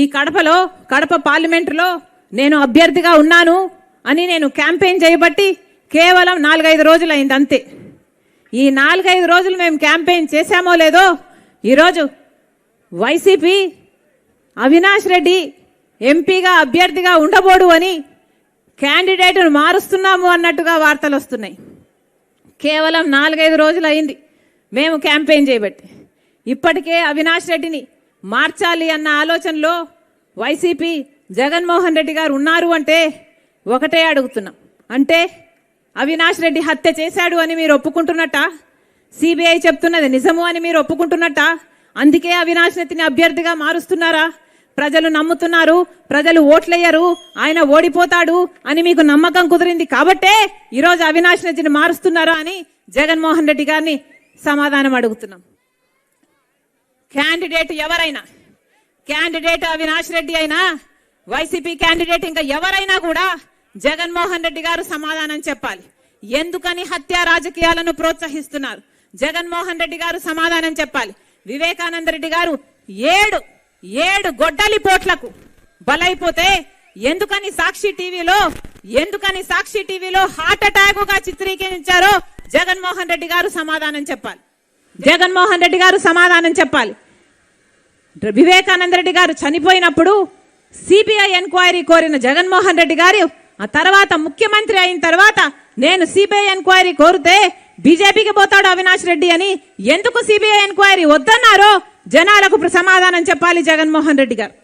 ఈ కడపలో కడప పార్లమెంటులో నేను అభ్యర్థిగా ఉన్నాను అని నేను క్యాంపెయిన్ చేయబట్టి కేవలం నాలుగైదు రోజులు అయింది అంతే. ఈ నాలుగైదు రోజులు మేము క్యాంపెయిన్ చేశామో లేదో ఈరోజు వైసీపీ అవినాష్ రెడ్డి ఎంపీగా అభ్యర్థిగా ఉండబోడు అని క్యాండిడేట్ను మారుస్తున్నాము అన్నట్టుగా వార్తలు వస్తున్నాయి. కేవలం నాలుగైదు రోజులు అయింది మేము క్యాంపెయిన్ చేయబట్టి. ఇప్పటికే అవినాష్ రెడ్డిని మార్చాలి అన్న ఆలోచనలో వైసీపీ జగన్మోహన్ రెడ్డి గారు ఉన్నారు అంటే ఒకటే అడుగుతున్నాం. అంటే అవినాష్ రెడ్డి హత్య చేశాడు అని మీరు ఒప్పుకుంటున్నట్ట? సిబిఐ చెప్తున్నది నిజము అని మీరు ఒప్పుకుంటున్నట్ట? అందుకే అవినాష్ రెడ్డిని అభ్యర్థిగా మారుస్తున్నారా? ప్రజలు నమ్ముతున్నారు ప్రజలు ఓట్లయ్యరు ఆయన ఓడిపోతాడు అని మీకు నమ్మకం కుదిరింది కాబట్టే ఈరోజు అవినాష్ రెడ్డిని మారుస్తున్నారా అని జగన్మోహన్ రెడ్డి గారిని సమాధానం అడుగుతున్నాం. క్యాండిడేట్ ఎవరైనా? క్యాండిడేట్ అవినాష్ రెడ్డి అయినా వైసీపీ క్యాండిడేట్ ఇంకా ఎవరైనా కూడా జగన్మోహన్ రెడ్డి గారు సమాధానం చెప్పాలి. ఎందుకని హత్య రాజకీయాలను ప్రోత్సహిస్తున్నారు? జగన్మోహన్ రెడ్డి గారు సమాధానం చెప్పాలి. వివేకానంద రెడ్డి గారు ఏడు ఏడు గొడ్డలి పోట్లకు బలైపోతే ఎందుకని సాక్షి టీవీలో ఎందుకని సాక్షి టీవీలో హార్ట్ అటాక్గా చిత్రీకరించారో జగన్మోహన్ రెడ్డి గారు సమాధానం చెప్పాలి. జగన్మోహన్ రెడ్డి గారు సమాధానం చెప్పాలి. వివేకానంద రెడ్డి గారు చనిపోయినప్పుడు సిబిఐ ఎంక్వైరీ కోరిన జగన్మోహన్ రెడ్డి గారు ఆ తర్వాత ముఖ్యమంత్రి అయిన తర్వాత నేను సిబిఐ ఎంక్వైరీ కోరితే బీజేపీకి పోతాడు అవినాష్ రెడ్డి అని ఎందుకు సిబిఐ ఎంక్వైరీ వద్దన్నారో జనాలకు సమాధానం చెప్పాలి జగన్మోహన్ రెడ్డి గారు.